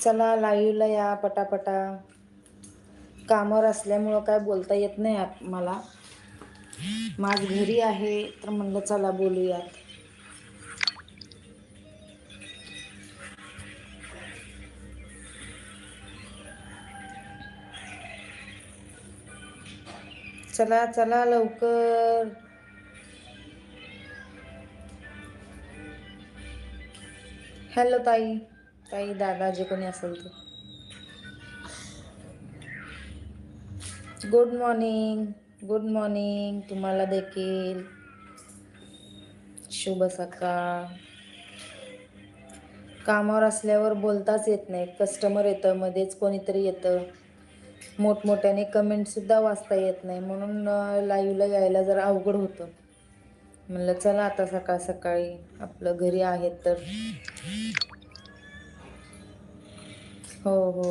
चला लाईव्हला या पटापटा. कामावर असल्यामुळं काय बोलता येत नाही आत मला. माझ घरी आहे तर म्हणलं चला बोलूयात. चला चला लवकर. हॅलो ताई. ताई दादा जे कोणी असेल ते गुड मॉर्निंग गुड मॉर्निंग तुम्हाला देखील. शुभ सकाळ. कामावर असल्यावर बोलताच येत नाही. कस्टमर येतं मध्येच कोणीतरी येतं. मोठमोठ्याने कमेंटसुद्धा वाचता येत नाही. म्हणून लाईव्हला यायला जरा अवघड होतं. म्हणलं चला आता सकाळ सकाळी आपलं घरी आहेत तर. हो हो.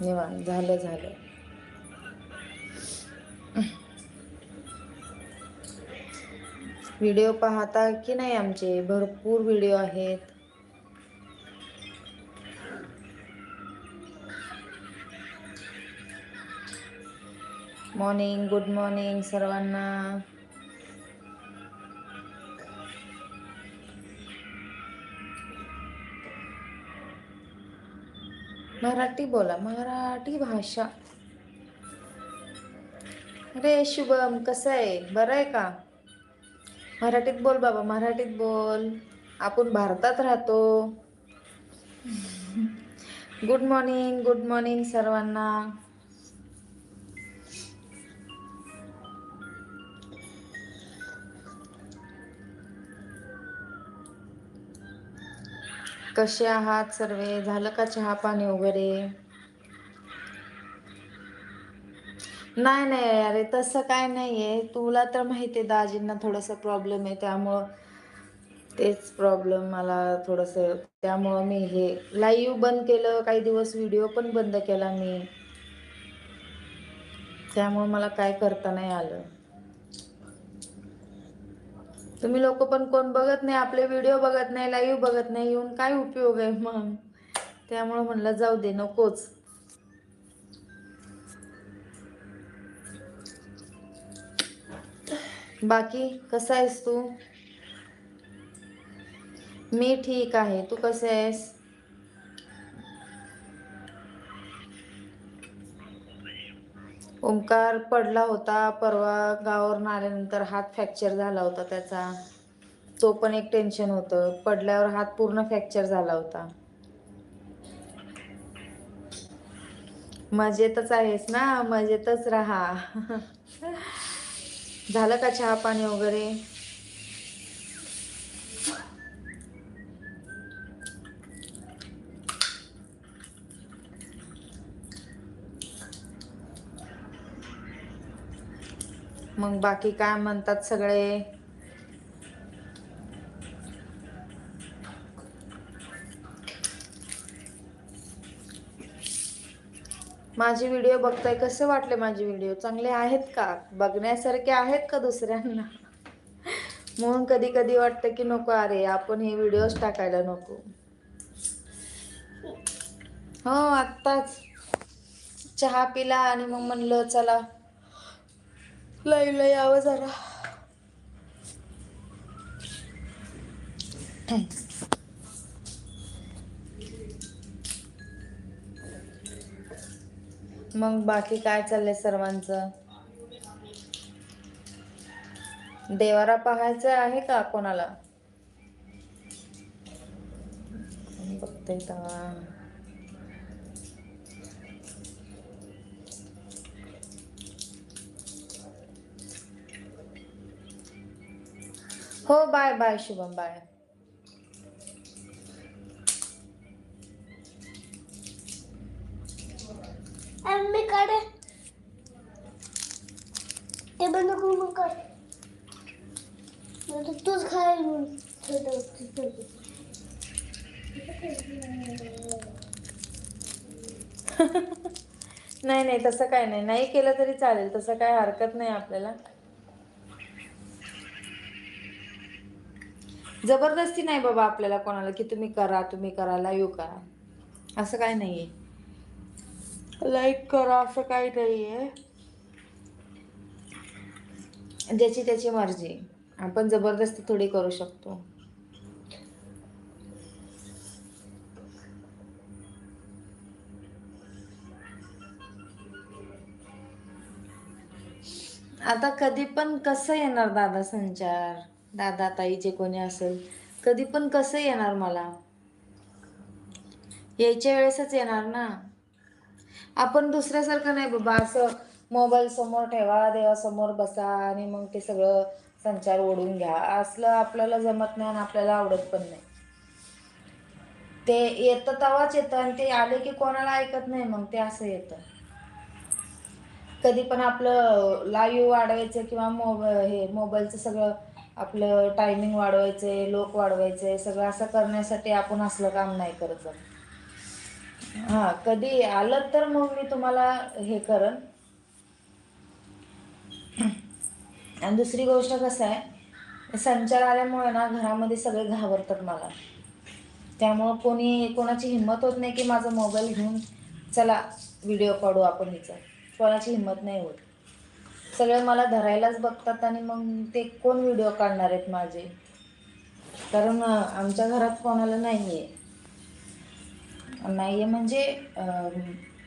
निवांत झालं झालं. व्हिडिओ पाहता की नाही आमचे? भरपूर व्हिडिओ आहेत. मॉर्निंग गुड मॉर्निंग सर्वांना. मराठी बोला मराठी भाषा. अरे शुभम कसं आहे? बरं आहे का? मराठीत बोल बाबा मराठीत बोल. आपण भारतात राहतो. गुड मॉर्निंग गुड मॉर्निंग सर्वांना. कसे आहात सर्वे? झालं का चहा पाणी वगैरे? नाही नाही अरे तसं काय नाही आहे तुला तर माहिती आहे दाजींना थोडासा प्रॉब्लेम आहे. त्यामुळं तेच प्रॉब्लेम मला थोडंसं. त्यामुळं मी हे लाईव्ह बंद केलं. काही दिवस व्हिडिओ पण बंद केला मी. त्यामुळं मला काय करता नाही आलं. तुम्ही लोक पण कोण बघत नाही आपले व्हिडिओ बघत नाही लाईव्ह बघत नाही येऊन काय उपयोग आहे मग? त्यामुळं म्हणलं जाऊ दे नकोच. बाकी कसा आहेस तू? मी ठीक आहे. तू कसे आहेस? ओंकार पडला होता परवा गावावरून आल्यानंतर हात फ्रॅक्चर झाला होता त्याचा. तो पण एक टेन्शन होतं. पडल्यावर हात पूर्ण फ्रॅक्चर झाला होता. मजेतच आहेस ना? मजेतच राहा. झालं का चहा पाणी वगैरे? मग बाकी काय म्हणतात सगळे? माझे व्हिडिओ बघताय कसे वाटले माझे व्हिडिओ चांगले आहेत का? बघण्यासारखे आहेत का दुसऱ्यांना? म्हणून कधी कधी वाटतं की नको अरे आपण हे व्हिडिओज टाकायला नको. हो आत्ताच. चहा पिला आणि मग म्हणलं चला. लाईव्हला यावं जरा. मग बाकी काय चाललंय सर्वांचं? देवारा पाहायचं आहे का कोणाला? बघते हो बाय बाय शुभम बाय. मी काढे ते बंद करू मग कर तूच छोटं नाही नाही तसं काय नाही. नाही केलं तरी चालेल. तसं काय हरकत नाही आपल्याला. जबरदस्ती नाही बाबा आपल्याला कोणाला की तुम्ही करा तुम्ही करा लाईव्ह करा. असं काय नाहीये. लाईक करा असं काही नाहीये. ज्याची त्याची मर्जी. आपण जबरदस्ती थोडी करू शकतो. आता कधी पण कसं येणार दादा संचार? दादा ताईचे कोणी असेल कधी पण कसं येणार मला? यायच्या वेळेसच येणार ना? आपण दुसऱ्यासारखं नाही बाबा असं मोबाईल समोर ठेवा देवासमोर बसा आणि मग ते सगळं संचार ओढून घ्या. असलं आपल्याला जमत नाही आणि आपल्याला आवडत पण नाही. ते येतं तेव्हाच येतं आणि ते आले की कोणाला ऐकत नाही मग ते असं येतं. कधी पण आपलं लाईव्ह वाढवायचं किंवा मोब हे मोबाईलचं सगळं आपलं टायमिंग वाढवायचे लोक वाढवायचे सगळं असं करण्यासाठी आपण असलं काम नाही करत हां कधी आलं तर मग मी तुम्हाला हे करन. आणि दुसरी गोष्ट कसं आहे संचार आल्यामुळे ना घरामध्ये सगळे घाबरतात मला. त्यामुळं कोणी कोणाची हिंमत होत नाही की माझा मोबाईल घेऊन चला व्हिडिओ काढू आपण हिचा. कोणाची हिंमत नाही होत. सगळे मला धरायलाच बघतात आणि मग ते कोण व्हिडिओ काढणार आहेत माझे? कारण आमच्या घरात कोणाला नाही आहे नाही आहे म्हणजे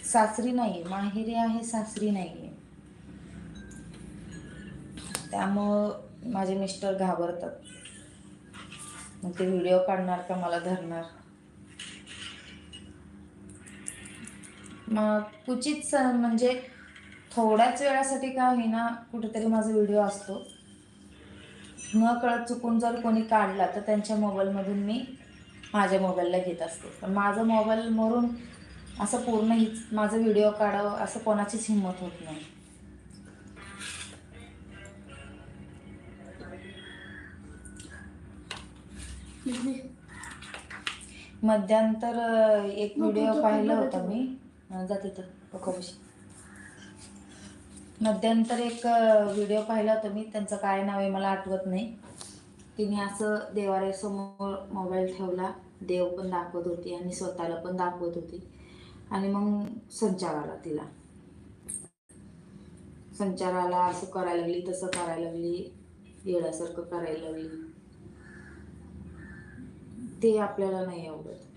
सासरी नाही आहे माहेरी आहे सासरी नाही आहे त्यामुळं माझे मिस्टर घाबरतात. मग ते व्हिडिओ काढणार का मला धरणार? मग कुचित म्हणजे थोड्याच वेळासाठी का होईना कुठेतरी माझा व्हिडिओ असतो. न कळत चुकून जर कोणी काढला तर त्यांच्या मोबाईलमधून मी माझ्या मोबाईलला घेत असते. पण माझा मोबाईल मरून असं पूर्ण हीच माझा व्हिडिओ काढावं असं कोणाचीच हिंमत होत नाही. मध्यांतर एक व्हिडिओ पाहिला होता मी. अं, जा तिथं पकोबशी मध्यंतर एक व्हिडिओ पाहिला होता मी. त्यांचं काय नाव आहे मला आठवत नाही. तिने असं देवाऱ्यासमोर मोबाईल ठेवला. देव पण दाखवत होती आणि स्वतःला पण दाखवत होती. आणि मग संचार आला तिला. संचार आला असं करायला लागली तसं करायला लागली येण्यासारखं करायला लागली. ते आपल्याला नाही आवडत.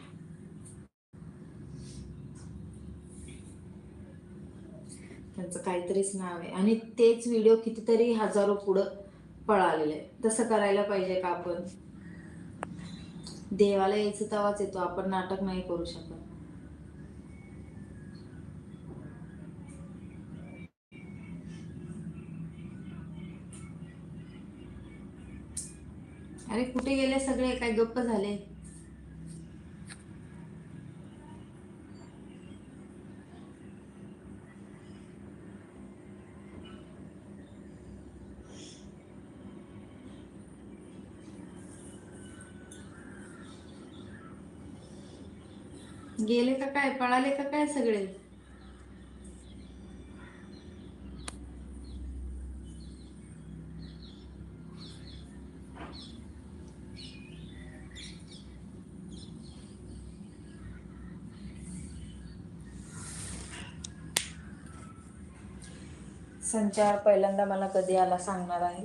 त्यांचं काहीतरीच नाव आहे. आणि तेच व्हिडिओ कितीतरी हजारो पुढं पळालेले आहे. तसं करायला पाहिजे का आपण? देवाला यायचं तेव्हाच येतो आपण नाटक नाही करू शकत. अरे कुठे गेले सगळे? काय गप्प झाले? गेले का काय पळाले का काय सगळे? संचार पहिल्यांदा मला कधी आला सांगणार आहे?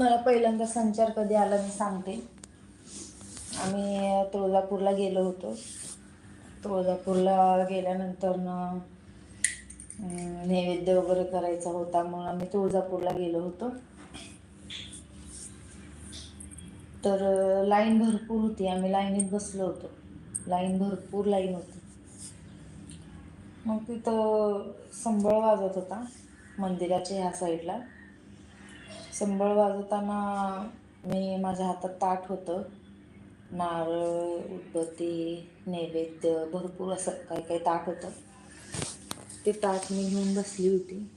मला पहिल्यांदा संचार कधी आला मी सांगते. आम्ही तुळजापूरला गेलो होतो. तुळजापूरला गेल्यानंतर नैवेद्य वगैरे करायचा होता म्हणून आम्ही तुळजापूरला गेलो होतो. तर लाईन भरपूर होती. आम्ही लाईनीत बसलो होतो. लाईन भरपूर लाईन होती. मग तिथं संबळ वाजत होता मंदिराच्या ह्या साईडला. संबळ वाजवताना मी माझ्या हातात ताट होतं. नारळ उदबत्ती नैवेद्य भरपूर असं काही काही ताट होतं. ते ताट मी घेऊन बसली होती.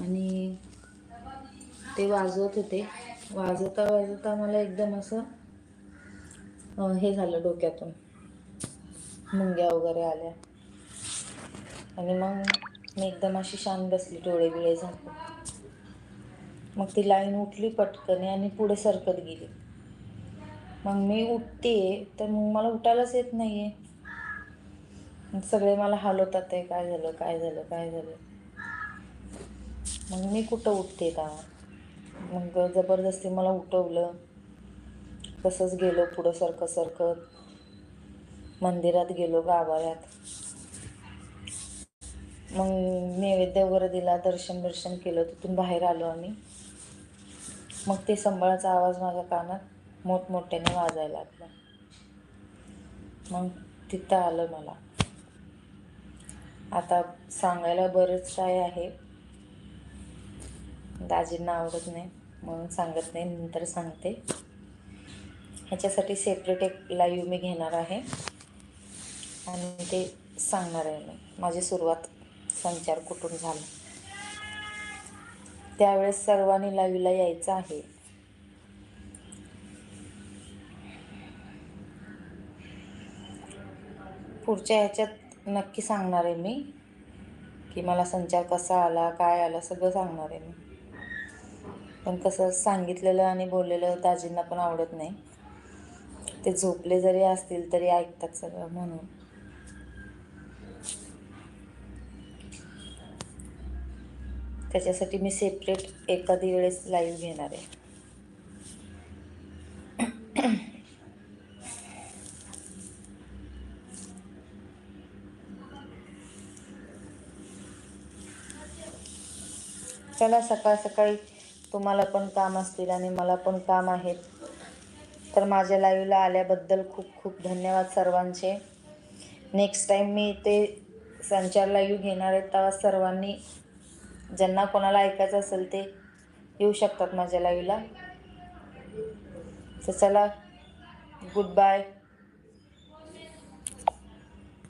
आणि ते वाजवत होते. वाजवता वाजवता मला एकदम असं हे झालं डोक्यातून. मुंग्या वगैरे आल्या. आणि मग मी एकदम अशी शांत बसली डोळे बिळे झाकून. मग ती लाईन उठली पटकन आणि पुढे सरकत गेली. मग मी उठते तर मग मला उठायलाच येत नाहीये. आहे सगळे मला हलवतात आहे काय झालं काय झालं काय झालं. मग मी कुठं उठते का मग जबरदस्ती मला उठवलं. तसंच गेलो पुढं सरकत सरकत. मंदिरात गेलो गाभाऱ्यात मग नैवेद्य वगैरे दिला दर्शन दर्शन केलं तिथून बाहेर आलो आम्ही. मग ते संबळाचा आवाज माझ्या कानात मोठमोठ्याने वाजायला लागला. मग तिथं आलं मला. आता सांगायला बरंच काय आहे. दाजींना आवडत नाही म्हणून सांगत नाही नंतर सांगते. ह्याच्यासाठी सेपरेट एक लाईव्ह मी घेणार आहे. आणि ते सांगणार आहे मी. माझी सुरुवात संचार कुठून झाला? त्यावेळेस सर्वांनी लाईव्हला यायचं आहे. पुढच्या ह्याच्यात नक्की सांगणार आहे मी की मला संचार कसा आला काय आला सगळं सांगणार आहे मी. पण कसं सांगितलेलं आणि बोललेलं दाजींना पण आवडत नाही. ते झोपले जरी असतील तरी ऐकतात सगळं म्हणून. त्याच्यासाठी मी सेपरेट एखादी वेळेस लाईव्ह घेणार आहे. चला सकाळ सकाळी तुम्हाला पण काम असतील आणि मला पण काम आहेत. तर माझ्या लाईव्हला आल्याबद्दल खूप खूप धन्यवाद सर्वांचे. नेक्स्ट टाईम मी ते संचार लाईव्ह घेणार आहे तेव्हा सर्वांनी ज्यांना कोणाला ऐकायचं असेल ते येऊ शकतात माझ्या लाईव्हला तर चला गुड बाय